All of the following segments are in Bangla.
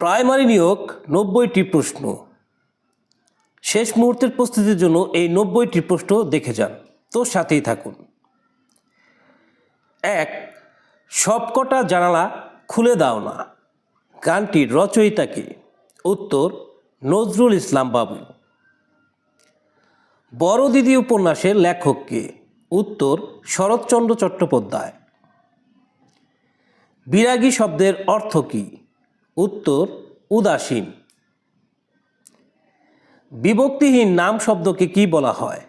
প্রাইমারি নিয়োগ নব্বইটি প্রশ্ন। শেষ মুহূর্তের প্রস্তুতির জন্য এই নব্বইটি প্রশ্ন দেখে যান। তো সাথেই থাকুন। এক, সবকটা জানালা খুলে দাও না। গানটির রচয়িতাকে উত্তর, নজরুল ইসলাম বাবু। বড় দিদি উপন্যাসের লেখককে উত্তর, শরৎচন্দ্র চট্টোপাধ্যায়। বিরাগী শব্দের অর্থ কী? উত্তর, উদাসীন। বিভক্তিহীন নাম শব্দকে কি বলা হয়?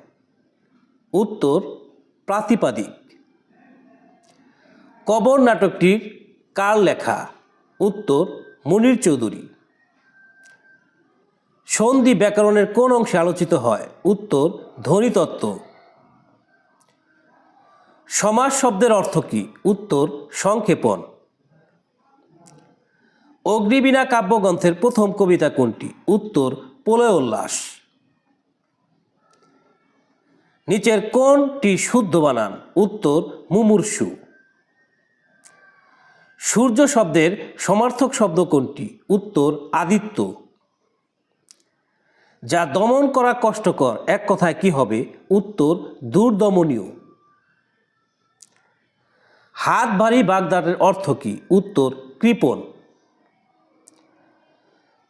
উত্তর, প্রাতিপাদিক। কবর নাটকটির কার লেখা? উত্তর, মুনির চৌধুরী। সন্ধি ব্যাকরণের কোন অংশে আলোচিত হয়? উত্তর, ধ্বনিতত্ত্ব। সমাজ শব্দের অর্থ কী? উত্তর, সংক্ষেপণ। অগ্নিবীণা কাব্যগ্রন্থের প্রথম কবিতা কোনটি? উত্তর প্রলয় উল্লাস নিচের কোনটি শুদ্ধ বানান? উত্তর, মুমূর্ষু। সূর্য শব্দের সমার্থক শব্দ কোনটি? উত্তর, আদিত্য। যা দমন করা কষ্টকর, এক কথায় কি হবে? উত্তর, দুর্দমনীয়। হাত ভারী বাগদানের অর্থ কী? উত্তর, কৃপণ।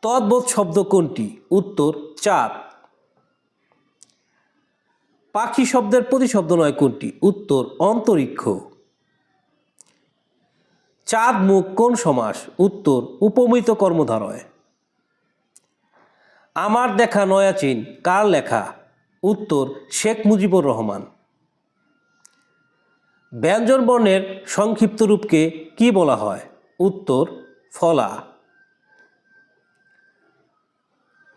তদ্বোধ শব্দ কোনটি? উত্তর, চাঁদ। পাখি শব্দের প্রতিশব্দ নয় কোনটি? উত্তর, অন্তরিক্ষ। চাঁদ মুখ কোন সমাস? উত্তর, উপমিত কর্মধারয়। আমার দেখা নয়াচিন কার লেখা? উত্তর, শেখ মুজিবুর রহমান। ব্যঞ্জন বর্ণের সংক্ষিপ্ত রূপকে কি বলা হয়? উত্তর, ফলা।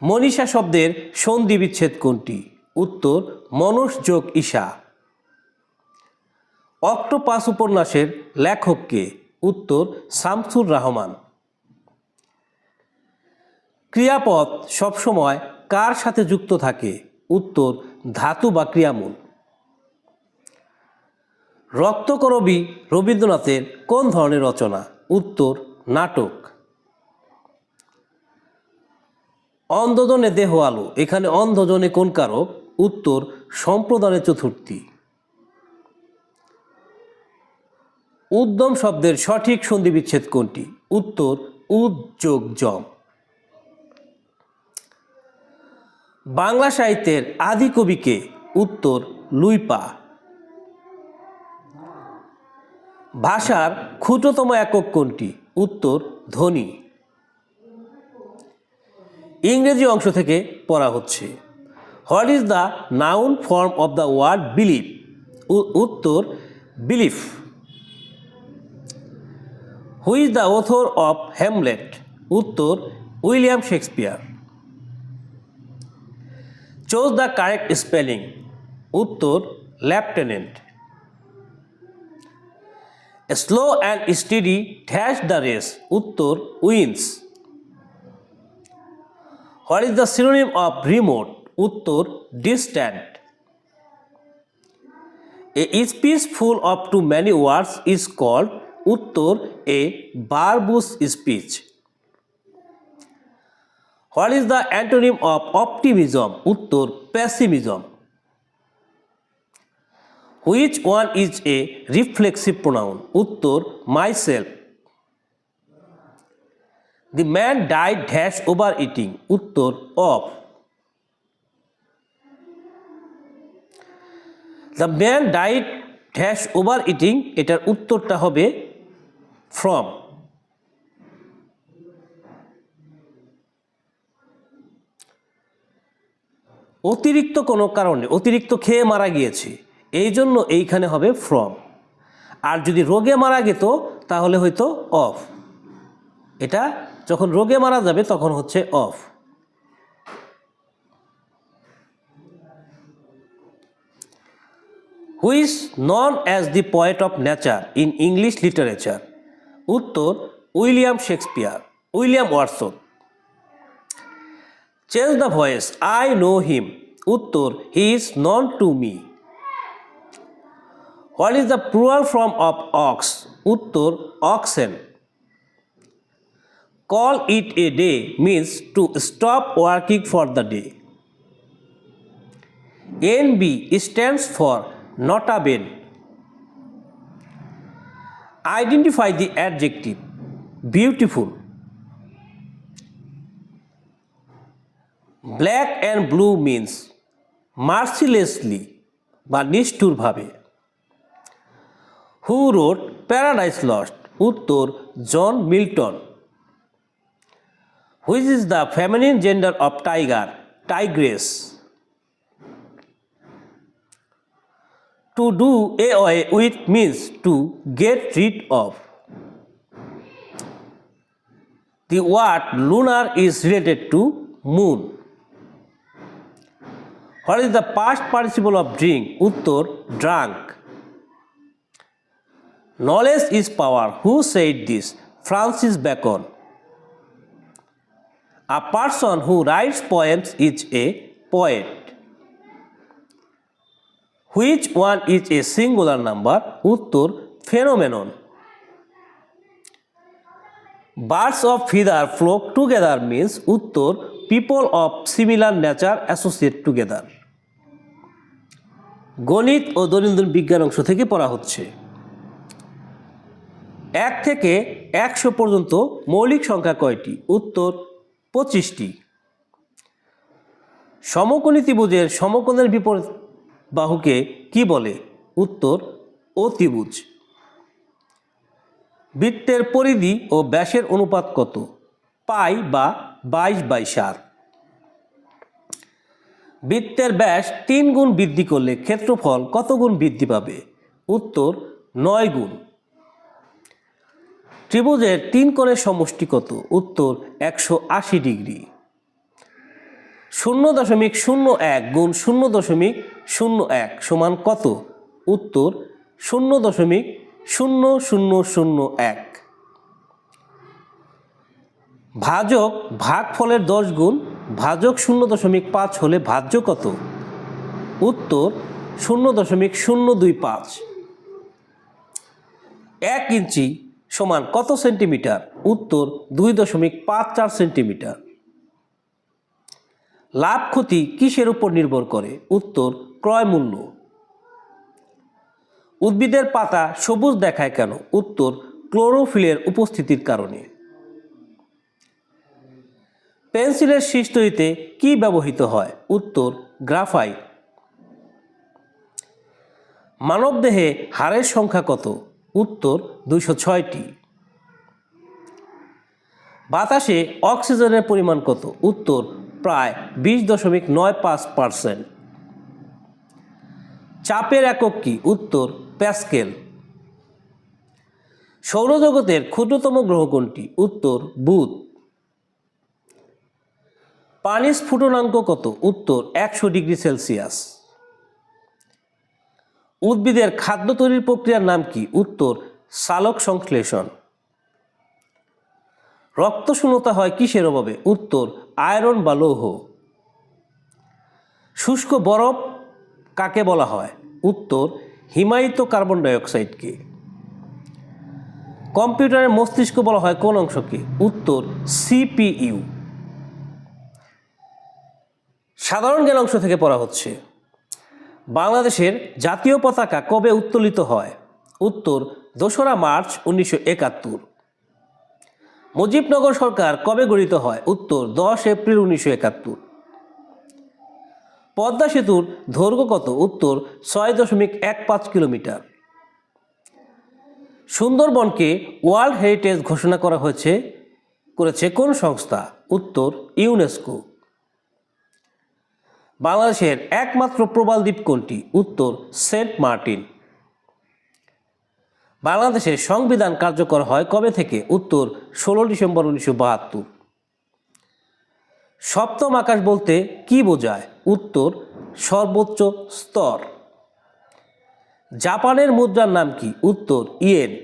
মনীষা শব্দের সন্ধি বিচ্ছেদ কোনটি? উত্তর মনস যোগ ঈশা। অক্টোপাস উপন্যাসের লেখককে উত্তর, শামসুর রহমান। ক্রিয়াপদ সবসময় কার সাথে যুক্ত থাকে? উত্তর, ধাতু বা ক্রিয়ামূল। রক্তকরবী রবীন্দ্রনাথের কোন ধরনের রচনা? উত্তর, নাটক। অন্ধজনে দেহ আলো, এখানে অন্ধজনে কোন কারক? উত্তর, সম্প্রদানের চতুর্থী। উদ্যম শব্দের সঠিক সন্ধি বিচ্ছেদ কোনটি? উত্তর উদ্যোগ জম বাংলা সাহিত্যের আদি কবিকে উত্তর, লুইপা। ভাষার ক্ষুদ্রতম একক কোনটি? উত্তর, ধ্বনি। ইংরেজি অংশ থেকে পড়া হচ্ছে। What is the noun form of the word believe উত্তর belief who is the author of Hamlet উত্তর, William Shakespeare. Choose the correct spelling উত্তর lieutenant slow and steady dash the race উত্তর wins what is the synonym of remote উত্তর distant a speech full of too many words is called উত্তর a verbose speech what is the antonym of optimism উত্তর pessimism which one is a reflexive pronoun উত্তর myself the man died dash over eating উত্তর of. The man died dash over eating এটার উত্তরটা হবে ফ্রম অতিরিক্ত কোনো কারণে, অতিরিক্ত খেয়ে মারা গিয়েছে, এই জন্য এইখানে হবে ফ্রম আর যদি রোগে মারা যেত তাহলে হয়তো অফ। এটা যখন রোগে মারা যাবে তখন হচ্ছে of. Who's known as the poet of nature in English literature উত্তর, William Shakespeare, William Watson. Change the voice I know him উত্তর he is known to me what is the plural form of ox উত্তর oxen call it a day means to stop working for the day N B stands for nota bene identify the adjective beautiful black and blue means mercilessly বা নিষ্ঠুরভাবে। হু রোড প্যারাডাইস লস্ট উত্তর John Milton which is the feminine gender of tiger tigress to do away with means to get rid of The word lunar is related to moon. What is the past participle of drink? Uttor drunk. Knowledge is power. Who said this? Francis Bacon. A person who writes poems is a poet. Which one is a singular number? Uttor phenomenon. Birds of feather flock together means উত্তর people of similar nature associate together গণিত ও দৈনন্দিন বিজ্ঞান অংশ থেকে পড়া হচ্ছে এক থেকে একশো পর্যন্ত মৌলিক সংখ্যা কয়টি উত্তর পঁচিশটি। সমকোণী ত্রিভুজের সমকোণের বিপরীত বাহুকে কি বলে? উত্তর অতিভুজ বৃত্তের পরিধি ও ব্যাসের অনুপাত কত? পাই বা বাইশ বাই সার বৃত্তের ব্যাস তিন গুণ বৃদ্ধি করলে ক্ষেত্রফল কত গুণ বৃদ্ধি পাবে? উত্তর, নয় গুণ। ত্রিভুজের তিন কোণের সমষ্টি কত উত্তর একশো আশি ডিগ্রি। শূন্য দশমিক শূন্য এক গুণ শূন্য দশমিক শূন্য এক সমান কত? উত্তর শূন্য দশমিক শূন্য শূন্য শূন্য এক। ভাজক ভাগ ফলের দশ গুণ ভাজক শূন্য দশমিক পাঁচ হলে ভাজ্য কত? উত্তর শূন্য দশমিক শূন্য দুই পাঁচ। এক ইঞ্চি সমান কত সেন্টিমিটার? উত্তর দুই দশমিক পাঁচ চার সেন্টিমিটার। লাভ ক্ষতি কিসের উপর নির্ভর করে? উত্তর ক্রয় মূল্য। উদ্ভিদের পাতা সবুজ দেখায় কেন? উত্তর ক্লোরোফিলের উপস্থিতির কারণে। পেন্সিলের শীষ তৈরিতে কি ব্যবহৃত হয়? উত্তর গ্রাফাইট। মানবদেহে হাড়ের সংখ্যা কত? উত্তর দুইশো ছয়টি। বাতাসে অক্সিজেনের পরিমাণ কত? উত্তর প্রায় বিশ দশমিক নয় পাঁচ পার্সেন্ট। চাপের একক কি? উত্তর প্যাসকেল। সৌরজগতের ক্ষুদ্রতম গ্রহ কোনটি? উত্তর বুধ। পানির স্ফুটনাঙ্ক কত? উত্তর একশো ডিগ্রি সেলসিয়াস। উদ্ভিদের খাদ্য তৈরির প্রক্রিয়ার নাম কি? উত্তর, সালক সংশ্লেষণ। রক্ত শূন্যতা হয় কিসের অভাবে? উত্তর, আয়রন বা লৌহ। শুষ্ক বরফ কাকে বলা হয়? উত্তর, হিমায়িত কার্বন ডাইঅক্সাইডকে কম্পিউটারের মস্তিষ্ক বলা হয় কোন অংশকে? উত্তর, সিপিইউ। সাধারণ জ্ঞান অংশ থেকে পড়া হচ্ছে। বাংলাদেশের জাতীয় পতাকা কবে উত্তোলিত হয়? উত্তর দোসরা মার্চ উনিশশো একাত্তর। মুজিবনগর সরকার কবে গঠিত হয়? উত্তর দশ এপ্রিল উনিশশো একাত্তর। পদ্মা সেতুর দৈর্ঘ্য কত? উত্তর ছয় দশমিক এক পাঁচ কিলোমিটার। সুন্দরবনকে ওয়ার্ল্ড হেরিটেজ ঘোষণা করা হয়েছে, করেছে কোন সংস্থা? উত্তর ইউনেস্কো। বাংলাদেশের একমাত্র প্রবাল দ্বীপ কোনটি? উত্তর, সেন্ট মার্টিন। বাংলাদেশের সংবিধান কার্যকর হয় কবে থেকে? উত্তর, ষোলো ডিসেম্বর উনিশশো বাহাত্তর। সপ্তম আকাশ বলতে কি বোঝায়? উত্তর, সর্বোচ্চ স্তর। জাপানের মুদ্রার নাম কি? উত্তর, ইয়েন।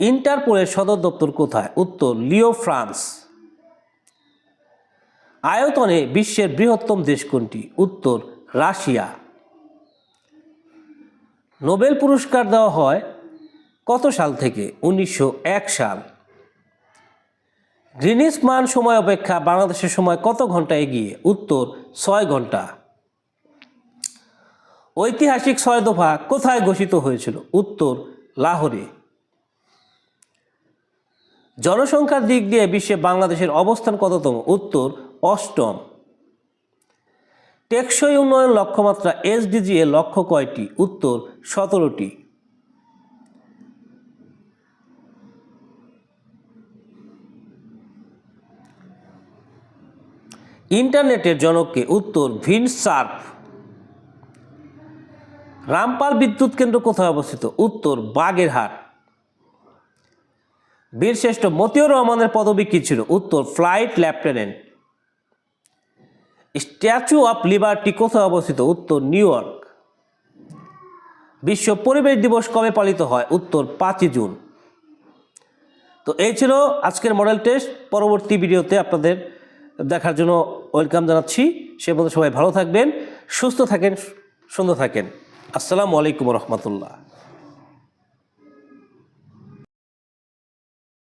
ইন্টারপোলের সদর দপ্তর কোথায়? উত্তর, লিও, ফ্রান্স। আয়তনে বিশ্বের বৃহত্তম দেশ কোনটি? উত্তর, রাশিয়া। নোবেল পুরস্কার দেওয়া হয় কত সাল থেকে? উনিশশো এক সাল। গ্রিনিস মান সময় অপেক্ষা বাংলাদেশের সময় কত ঘণ্টা এগিয়ে? উত্তর, ছয় ঘণ্টা। ঐতিহাসিক ছয় দফা কোথায় ঘোষিত হয়েছিল? উত্তর, লাহোরে। জনসংখ্যার দিক দিয়ে বিশ্বে বাংলাদেশের অবস্থান কততম? উত্তর অষ্টম। টেকসই উন্নয়ন লক্ষ্যমাত্রা এসডিজি এর লক্ষ্য কয়টি? উত্তর, সতেরোটি। ইন্টারনেটের জনককে উত্তর, ভিন্স সার্ফ। রামপাল বিদ্যুৎ কেন্দ্র কোথায় অবস্থিত? উত্তর, বাগেরহাট। বীরশ্রেষ্ঠ মতিউর রহমানের পদবী কী ছিল? উত্তর, flight lieutenant. Statue of Liberty কোথায় অবস্থিত? উত্তর, নিউ ইয়র্ক। বিশ্ব পরিবেশ দিবস কবে পালিত হয়? উত্তর, পাঁচই জুন। তো এই ছিল আজকের মডেল টেস্ট পরবর্তী ভিডিওতে আপনাদের দেখার জন্য ওয়েলকাম জানাচ্ছি। সে মতো সবাই ভালো থাকবেন, সুস্থ থাকেন, সুন্দর থাকেন। আসসালামু আলাইকুম রহমতুল্লাহ।